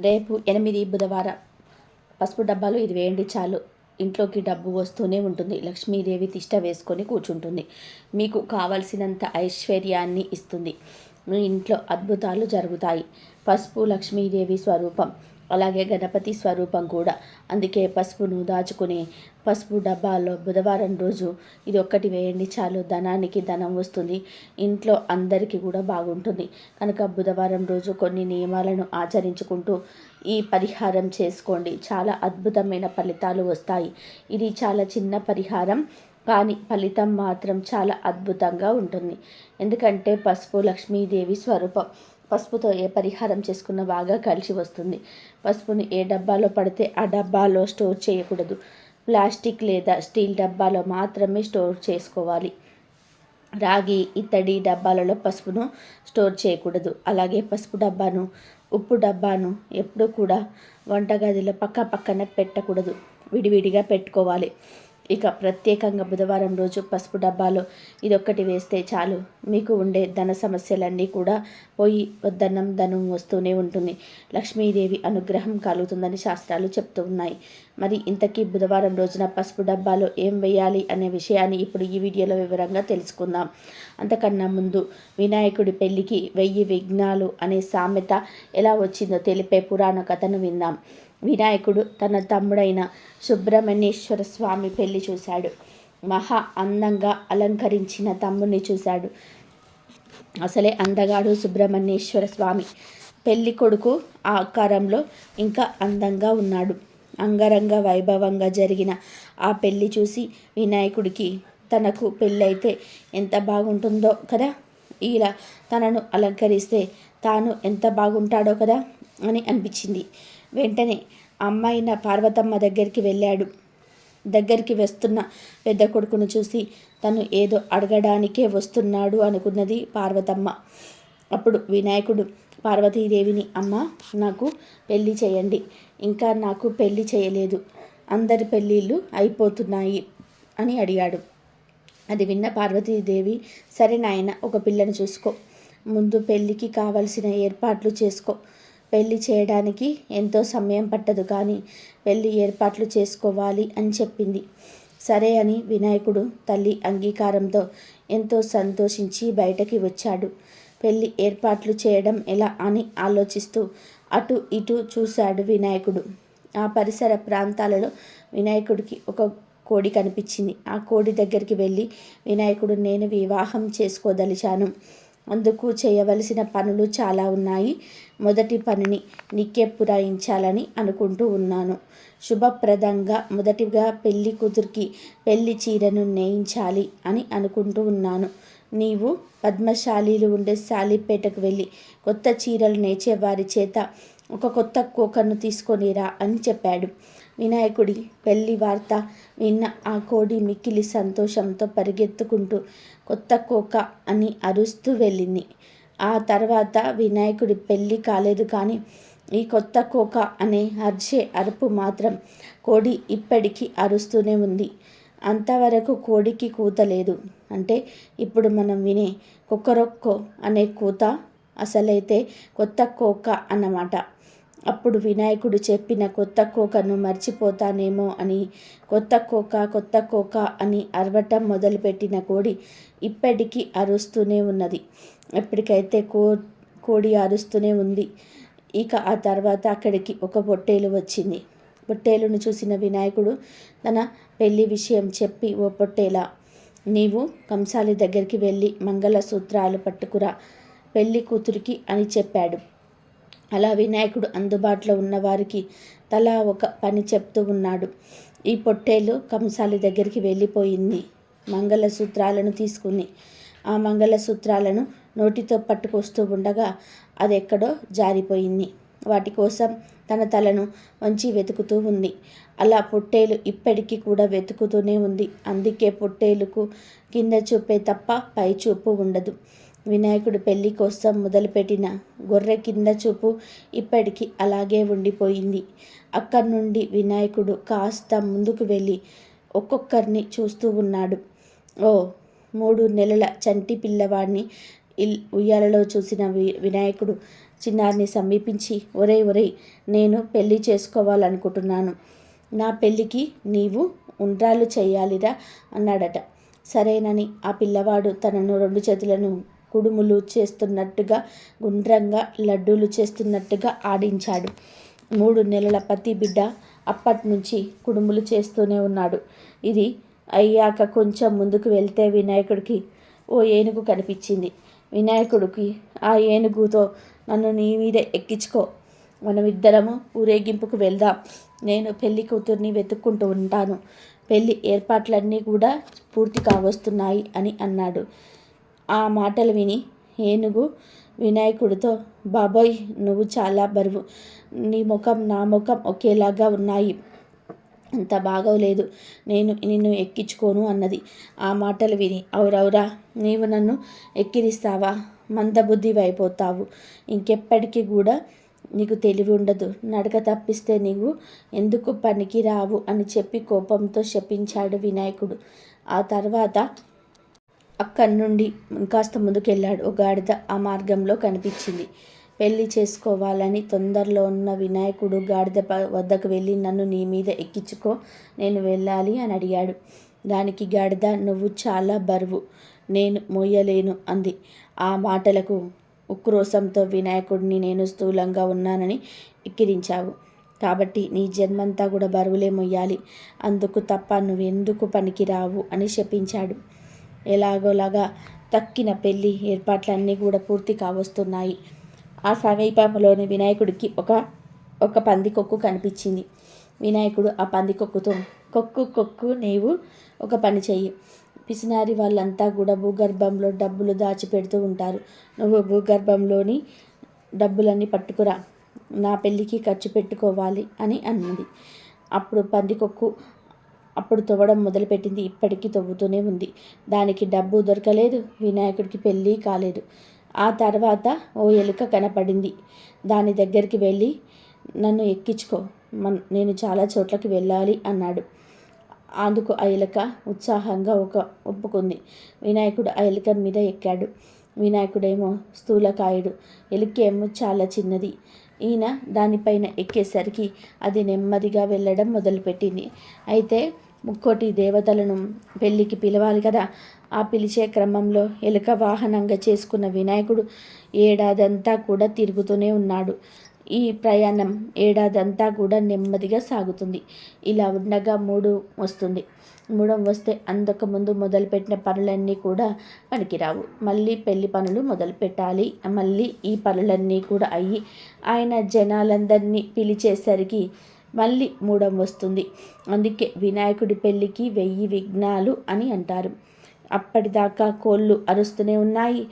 రేపు ఎనిమిది బుధవారం. పసుపు డబ్బాలు ఇది వేయండి చాలు. ఇంట్లోకి డబ్బు వస్తూనే ఉంటుంది. లక్ష్మీదేవి తిష్ట వేసుకొని కూర్చుంటుంది. మీకు కావలసినంత ఐశ్వర్యాన్ని ఇస్తుంది. మీ ఇంట్లో అద్భుతాలు జరుగుతాయి. పసుపు లక్ష్మీదేవి స్వరూపం. అలాగే గణపతి స్వరూపం కూడా. అందుకే పసుపును దాచుకునే పసుపు డబ్బాలో బుధవారం రోజు ఇది ఒక్కటి వేయండి చాలు ధనానికి ధనం వస్తుంది. ఇంట్లో అందరికీ కూడా బాగుంటుంది. కనుక బుధవారం రోజు కొన్ని నియమాలను ఆచరించుకుంటూ ఈ పరిహారం చేసుకోండి. చాలా అద్భుతమైన ఫలితాలు వస్తాయి. ఇది చాలా చిన్న పరిహారం. కానీ ఫలితం మాత్రం చాలా అద్భుతంగా ఉంటుంది. ఎందుకంటే పసుపు లక్ష్మీదేవి స్వరూపం. పసుపుతో ఏ పరిహారం చేసుకున్న బాగా కలిసి వస్తుంది. పసుపుని ఏ డబ్బాలో పడితే ఆ డబ్బాలో స్టోర్ చేయకూడదు. ప్లాస్టిక్ లేదా స్టీల్ డబ్బాలో మాత్రమే స్టోర్ చేసుకోవాలి. రాగి ఇత్తడి డబ్బాలలో పసుపును స్టోర్ చేయకూడదు. అలాగే పసుపు డబ్బాను ఉప్పు డబ్బాను ఎప్పుడూ కూడా వంటగదిలో పక్క పక్కన పెట్టకూడదు. విడివిడిగా పెట్టుకోవాలి. ఇక ప్రత్యేకంగా బుధవారం రోజు పసుపు డబ్బాలో ఇదొక్కటి వేస్తే చాలు. మీకు ఉండే ధన సమస్యలన్నీ కూడా పోయి ధనం ధనం వస్తూనే ఉంటుంది. లక్ష్మీదేవి అనుగ్రహం కలుగుతుందని శాస్త్రాలు చెప్తూ ఉన్నాయి. మరి ఇంతకీ బుధవారం రోజున పసుపు డబ్బాలో ఏం వేయాలి అనే విషయాన్ని ఇప్పుడు ఈ వీడియోలో వివరంగా తెలుసుకుందాం. అంతకన్నా ముందు వినాయకుడి పెళ్ళికి వెయ్యి విఘ్నాలు అనే సామెత ఎలా వచ్చిందో తెలిపే పురాణ కథను విందాం. వినాయకుడు తన తమ్ముడైన సుబ్రహ్మణ్యేశ్వర స్వామి పెళ్ళి చూశాడు. మహా అందంగా అలంకరించిన తమ్ముడిని చూశాడు. అసలే అందగాడు సుబ్రహ్మణ్యేశ్వర స్వామి. పెళ్ళి కొడుకు ఆకారంలో ఇంకా అందంగా ఉన్నాడు. అంగరంగ వైభవంగా జరిగిన ఆ పెళ్ళి చూసి వినాయకుడికి తనకు పెళ్ళైతే ఎంత బాగుంటుందో కదా? ఇలా తనను అలంకరిస్తే తాను ఎంత బాగుంటాడో కదా? అని అనిపించింది. వెంటనే అమ్మాయిన పార్వతమ్మ దగ్గరికి వెళ్ళాడు. దగ్గరికి వస్తున్న పెద్ద కొడుకును చూసి తను ఏదో అడగడానికే వస్తున్నాడు అనుకున్నది పార్వతమ్మ. అప్పుడు వినాయకుడు పార్వతీదేవిని అమ్మ నాకు పెళ్ళి చేయండి. ఇంకా నాకు పెళ్ళి చేయలేదు. అందరి పెళ్ళిళ్ళు అయిపోతున్నాయి అని అడిగాడు. అది విన్న పార్వతీదేవి సరే నాయన ఒక పిల్లను చూసుకో. ముందు పెళ్ళికి కావలసిన ఏర్పాట్లు చేసుకో. పెళ్ళి చేయడానికి ఎంతో సమయం పట్టదు కానీ పెళ్ళి ఏర్పాట్లు చేసుకోవాలి అని చెప్పింది. సరే అని వినాయకుడు తల్లి అంగీకారంతో ఎంతో సంతోషించి బయటకి వచ్చాడు. పెళ్ళి ఏర్పాట్లు చేయడం ఎలా అని ఆలోచిస్తూ అటు ఇటు చూశాడు వినాయకుడు. ఆ పరిసర ప్రాంతాలలో వినాయకుడికి ఒక కోడి కనిపించింది. ఆ కోడి దగ్గరికి వెళ్ళి వినాయకుడు నేను వివాహం చేసుకోదలిచాను. అందుకు చేయవలసిన పనులు చాలా ఉన్నాయి. మొదటి పనిని నీకే పురాయించాలని అనుకుంటూ ఉన్నాను. శుభప్రదంగా మొదటిగా పెళ్ళి కూతురికి పెళ్ళి చీరను నేయించాలి అని అనుకుంటూ ఉన్నాను. నీవు పద్మశాలీలు ఉండే శాలిపేటకు వెళ్ళి కొత్త చీరలు నేచే వారి చేత ఒక కొత్త కోకను తీసుకొనిరా అని చెప్పాడు. వినాయకుడి పెళ్ళి వార్త విన్న ఆ కోడి మిక్కిలి సంతోషంతో పరిగెత్తుకుంటూ కొత్త కోక అని అరుస్తూ వెళ్ళింది. ఆ తర్వాత వినాయకుడి పెళ్ళి కాలేదు కానీ ఈ కొత్త కోక అనే అర్చే అరుపు మాత్రం కోడి ఇప్పటికీ అరుస్తూనే ఉంది. అంతవరకు కోడికి కూత లేదు. అంటే ఇప్పుడు మనం వినే కుక్కరొక్కో అనే కూత అసలైతే కొత్త కోక అన్నమాట. అప్పుడు వినాయకుడు చెప్పిన కొత్త కోకను మర్చిపోతానేమో అని కొత్త కోక కొత్త కోక అని అరవటం మొదలుపెట్టిన కోడి ఇప్పటికీ అరుస్తూనే ఉన్నది. ఎప్పటికైతే కో కోడి అరుస్తూనే ఉంది. ఇక ఆ తర్వాత అక్కడికి ఒక పొట్టేలు వచ్చింది. పొట్టేలును చూసిన వినాయకుడు తన పెళ్ళి విషయం చెప్పి ఓ పొట్టేలా నీవు కంసాలి దగ్గరికి వెళ్ళి మంగళసూత్రాలు పట్టుకురా పెళ్ళి కూతురికి అని చెప్పాడు. అలా వినాయకుడు అందుబాటులో ఉన్నవారికి తలా ఒక పని చెప్తూ ఉన్నాడు. ఈ పొట్టేలు కంసాలి దగ్గరికి వెళ్ళిపోయింది. మంగళసూత్రాలను తీసుకుని ఆ మంగళసూత్రాలను నోటితో పట్టుకొస్తూ ఉండగా అది ఎక్కడో జారిపోయింది. వాటి కోసం తన తలను వంచి వెతుకుతూ ఉంది. అలా పొట్టేలు ఇప్పటికీ కూడా వెతుకుతూనే ఉంది. అందుకే పొట్టేలుకు కింద చూపే తప్ప పై చూపు ఉండదు. వినాయకుడు పెళ్ళి కోసం మొదలుపెట్టిన గొర్రె కింద చూపు ఇప్పటికీ అలాగే ఉండిపోయింది. అక్కడి నుండి వినాయకుడు కాస్త ముందుకు వెళ్ళి ఒక్కొక్కరిని చూస్తూ ఉన్నాడు. ఓ మూడు నెలల చంటి పిల్లవాడిని ఇల్ ఉయ్యాలలో చూసిన వి వినాయకుడు చిన్నారిని సమీపించి ఒరే ఒరే నేను పెళ్ళి చేసుకోవాలనుకుంటున్నాను. నా పెళ్ళికి నీవు ఉండ్రాలు చేయాలిరా అన్నాడట. సరేనని. ఆ పిల్లవాడు తనను రెండు చేతులను కుడుములు చేస్తున్నట్టుగా గుండ్రంగా లడ్డూలు చేస్తున్నట్టుగా ఆడించాడు. మూడు నెలల పతి బిడ్డ అప్పటి నుంచి కుడుములు చేస్తూనే ఉన్నాడు. ఇది అయ్యాక కొంచెం ముందుకు వెళ్తే వినాయకుడికి ఓ ఏనుగు కనిపించింది. వినాయకుడికి ఆ ఏనుగుతో నన్ను నీ మీద ఎక్కించుకో. మనమిద్దరము ఊరేగింపుకు వెళ్దాం. నేను పెళ్ళి కూతుర్ని వెతుక్కుంటూ ఉంటాను. పెళ్ళి ఏర్పాట్లన్నీ కూడా పూర్తి కావస్తున్నాయి అని అన్నాడు. ఆ మాటలు విని ఏనుగు వినాయకుడితో? బాబోయ్ నువ్వు చాలా బరువు. నీ ముఖం నా ముఖం ఒకేలాగా ఉన్నాయి. అంత బాగోలేదు. నేను నిన్ను ఎక్కించుకోను అన్నది. ఆ మాటలు విని అవురవురా నీవు నన్ను ఎక్కిరిస్తావా? మందబుద్ధి అయిపోతావు ఇంకెప్పటికీ కూడా నీకు తెలివి ఉండదు. నడక తప్పిస్తే నీవు ఎందుకు పనికి రావు అని చెప్పి కోపంతో శపించాడు వినాయకుడు. ఆ తర్వాత అక్కడి నుండి కాస్త ముందుకెళ్ళాడు. ఒక గాడిద ఆ మార్గంలో కనిపించింది. పెళ్ళి చేసుకోవాలని తొందరలో ఉన్న వినాయకుడు గాడిద వద్దకు వెళ్ళి నన్ను నీ మీద ఎక్కించుకో నేను వెళ్ళాలి అని అడిగాడు. దానికి గాడిద నువ్వు చాలా బరువు నేను మోయలేను అంది. ఆ మాటలకు ఉక్రోశంతో వినాయకుడిని నేను స్థూలంగా ఉన్నానని ఎక్కిరించావు. కాబట్టి నీ జన్మంతా కూడా బరువులే మొయ్యాలి. అందుకు తప్ప నువ్వెందుకు పనికిరావు అని శపించాడు. ఎలాగోలాగా తక్కిన పెళ్ళి ఏర్పాట్లన్నీ కూడా పూర్తి కావస్తున్నాయి. ఆ సమీపంలోని వినాయకుడికి ఒక ఒక పంది కొక్కు కనిపించింది. వినాయకుడు ఆ పంది కొక్కుతో కొక్కు కొక్కు నీవు ఒక పని చెయ్యి. పిసినారి వాళ్ళంతా కూడా భూగర్భంలో డబ్బులు దాచిపెడుతూ ఉంటారు. నువ్వు భూగర్భంలోని డబ్బులన్నీ పట్టుకురా. నా పెళ్ళికి ఖర్చు పెట్టుకోవాలి అని అన్నది. అప్పుడు పందికొక్కు అప్పుడు తవ్వడం మొదలుపెట్టింది. ఇప్పటికీ తవ్వుతూనే ఉంది. దానికి డబ్బు దొరకలేదు. వినాయకుడికి పెళ్ళి కాలేదు. ఆ తర్వాత ఓ ఎలుక కనపడింది. దాని దగ్గరికి వెళ్ళి నన్ను ఎక్కించుకో. మన్ నేను చాలా చోట్లకి వెళ్ళాలి అన్నాడు. అందుకు ఆ ఎలుక ఉత్సాహంగా ఒక ఒప్పుకుంది. వినాయకుడు ఆ ఎలుక మీద ఎక్కాడు. వినాయకుడేమో స్థూలకాయుడు. ఎలుకేమో చాలా చిన్నది. ఈయన దానిపైన ఎక్కేసరికి అది నెమ్మదిగా వెళ్ళడం మొదలుపెట్టింది. అయితే ముక్కోటి దేవతలను పెళ్ళికి పిలవాలి కదా. ఆ పిలిచే క్రమంలో ఎలుక వాహనంగా చేసుకున్న వినాయకుడు ఏడాదంతా కూడా తిరుగుతూనే ఉన్నాడు. ఈ ప్రయాణం ఏడాదంతా కూడా నెమ్మదిగా సాగుతుంది. ఇలా ఉండగా మూడు వస్తుంది. మూడం వస్తే అందక ముందు మొదలుపెట్టిన పనులన్నీ కూడా పనికిరావు. మళ్ళీ పెళ్ళి పనులు మొదలు పెట్టాలి. మళ్ళీ ఈ పనులన్నీ కూడా అయ్యి ఆయన జనాలందరినీ పిలిచేసరికి మళ్ళీ మూడం వస్తుంది. అందుకే వినాయకుడి పెళ్ళికి వెయ్యి విఘ్నాలు అని అంటారు. అప్పటిదాకా కోళ్ళు అరుస్తూనే ఉన్నాయి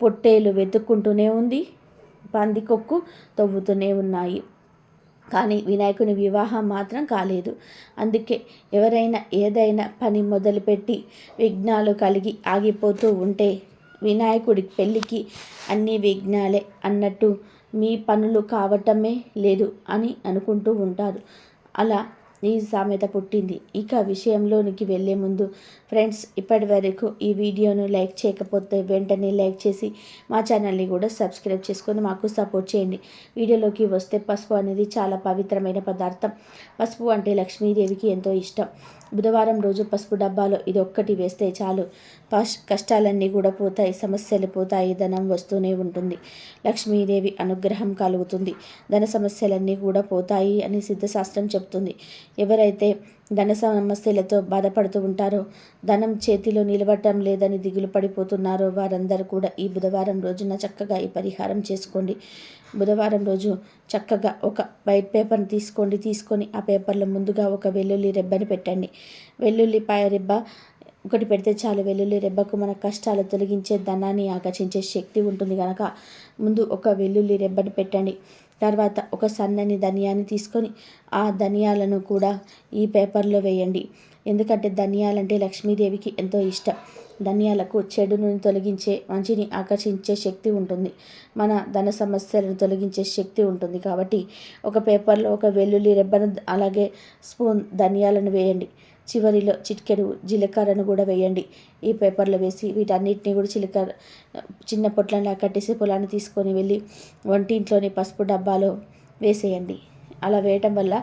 పొట్టేలు వెతుక్కుంటూనే ఉంది పందికొక్కు తవ్వుతూనే ఉన్నాయి. కానీ వినాయకుని వివాహం మాత్రం కాలేదు. అందుకే ఎవరైనా ఏదైనా పని మొదలుపెట్టి విఘ్నాలు కలిగి ఆగిపోతూ ఉంటే వినాయకుడి పెళ్ళికి అన్ని విఘ్నాలే అన్నట్టు మీ పనులు కావటమే లేదు అని అనుకుంటూ ఉంటారు. అలా ఈ సామెత పుట్టింది. ఇక విషయంలోనికి వెళ్ళే ముందు ఫ్రెండ్స్ ఇప్పటి వరకు ఈ వీడియోను లైక్ చేయకపోతే వెంటనే లైక్ చేసి మా ఛానల్ని కూడా సబ్స్క్రైబ్ చేసుకొని మాకు సపోర్ట్ చేయండి. వీడియోలోకి వస్తే పసుపు అనేది చాలా పవిత్రమైన పదార్థం. పసుపు అంటే లక్ష్మీదేవికి ఎంతో ఇష్టం. బుధవారం రోజు పసుపు డబ్బాలో ఇది ఒక్కటి వేస్తే చాలు. కష్టాలన్నీ కూడా పోతాయి సమస్యలు పోతాయి ధనం వస్తూనే ఉంటుంది. లక్ష్మీదేవి అనుగ్రహం కలుగుతుంది. ధన సమస్యలన్నీ కూడా పోతాయి అని సిద్ధశాస్త్రం చెప్తుంది. ఎవరైతే ధన సమస్యలతో బాధపడుతూ ఉంటారు. ధనం చేతిలో నిలవటం లేదని దిగులు పడిపోతున్నారో వారందరూ కూడా ఈ బుధవారం రోజున చక్కగా ఈ పరిహారం చేసుకోండి. బుధవారం రోజు చక్కగా ఒక వైట్ పేపర్ని తీసుకోండి. తీసుకొని ఆ పేపర్లో ముందుగా ఒక వెల్లుల్లి రెబ్బని పెట్టండి. వెల్లుల్లిపాయ రెబ్బ ఒకటి పెడితే చాలు. వెల్లుల్లి రెబ్బకు మన కష్టాలు తొలగించే ధనాన్ని ఆకర్షించే శక్తి ఉంటుంది కనుక ముందు ఒక వెల్లుల్లి రెబ్బని పెట్టండి. తర్వాత ఒక సన్నని ధనియాన్ని తీసుకొని ఆ ధనియాలను కూడా ఈ పేపర్లో వేయండి. ఎందుకంటే ధనియాలంటే లక్ష్మీదేవికి ఎంతో ఇష్టం. ధనియాలకు చెడును తొలగించే మంచిని ఆకర్షించే శక్తి ఉంటుంది. మన ధన సమస్యలను తొలగించే శక్తి ఉంటుంది. కాబట్టి ఒక పేపర్లో ఒక వెల్లుల్లి రెబ్బను అలాగే స్పూన్ ధనియాలను వేయండి. చివరిలో చిటికెడు జీలకర్రను కూడా వేయండి. ఈ పేపర్లో వేసి వీటన్నిటిని కూడా చిలకర చిన్న పొట్లంలా కట్టేసి పొలాన్ని తీసుకొని వెళ్ళి వంటింట్లోని పసుపు డబ్బాలో వేసేయండి. అలా వేయటం వల్ల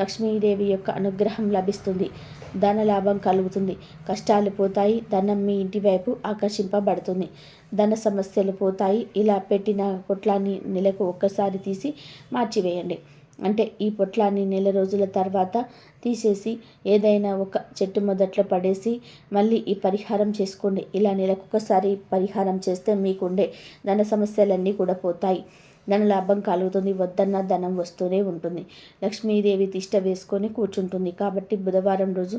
లక్ష్మీదేవి యొక్క అనుగ్రహం లభిస్తుంది. ధన లాభం కలుగుతుంది. కష్టాలు పోతాయి. ధనం మీ ఇంటి వైపు ఆకర్షింపబడుతుంది. ధన సమస్యలు పోతాయి. ఇలా పెట్టిన పొట్లాన్ని నెలకు ఒక్కసారి తీసి మార్చివేయండి. అంటే ఈ పొట్లాన్ని నెల రోజుల తర్వాత తీసేసి ఏదైనా ఒక చెట్టు మొదట్లో పడేసి మళ్ళీ ఈ పరిహారం చేసుకోండి. ఇలా నెలకొకసారి పరిహారం చేస్తే మీకుండే ధన సమస్యలన్నీ కూడా పోతాయి. ధన లాభం కలుగుతుంది వద్దన్న ధనం వస్తూనే ఉంటుంది. లక్ష్మీదేవి తిష్ట వేసుకొని కూర్చుంటుంది. కాబట్టి బుధవారం రోజు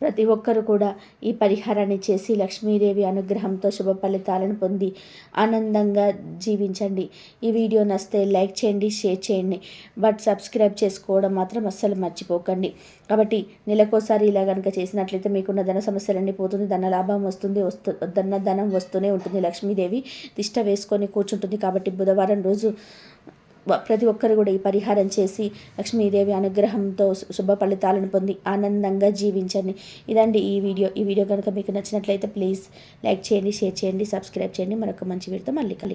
ప్రతి ఒక్కరూ కూడా ఈ పరిహారాన్ని చేసి లక్ష్మీదేవి అనుగ్రహంతో శుభ ఫలితాలను పొంది ఆనందంగా జీవించండి. ఈ వీడియో నస్తే లైక్ చేయండి షేర్ చేయండి బట్ సబ్స్క్రైబ్ చేసుకోవడం మాత్రం అస్సలు మర్చిపోకండి. కాబట్టి నెలకోసారి ఇలా కనుక చేసినట్లయితే మీకున్న ధన సమస్యలన్నీ పోతుంది ధన లాభం వస్తుంది వస్తు ధన ధనం వస్తూనే ఉంటుంది. లక్ష్మీదేవి తిష్ట వేసుకొని కూర్చుంటుంది కాబట్టి బుధవారం రోజు ప్రతి ఒక్కరు కూడా ఈ పరిహారం చేసి లక్ష్మీదేవి అనుగ్రహంతో శుభ ఫలితాలను పొంది ఆనందంగా జీవించండి. ఇదండి ఈ వీడియో. ఈ వీడియో కనుక మీకు నచ్చినట్లయితే ప్లీజ్ లైక్ చేయండి షేర్ చేయండి సబ్స్క్రైబ్ చేయండి. మరొక మంచి వీడితో మళ్ళీ కలిగి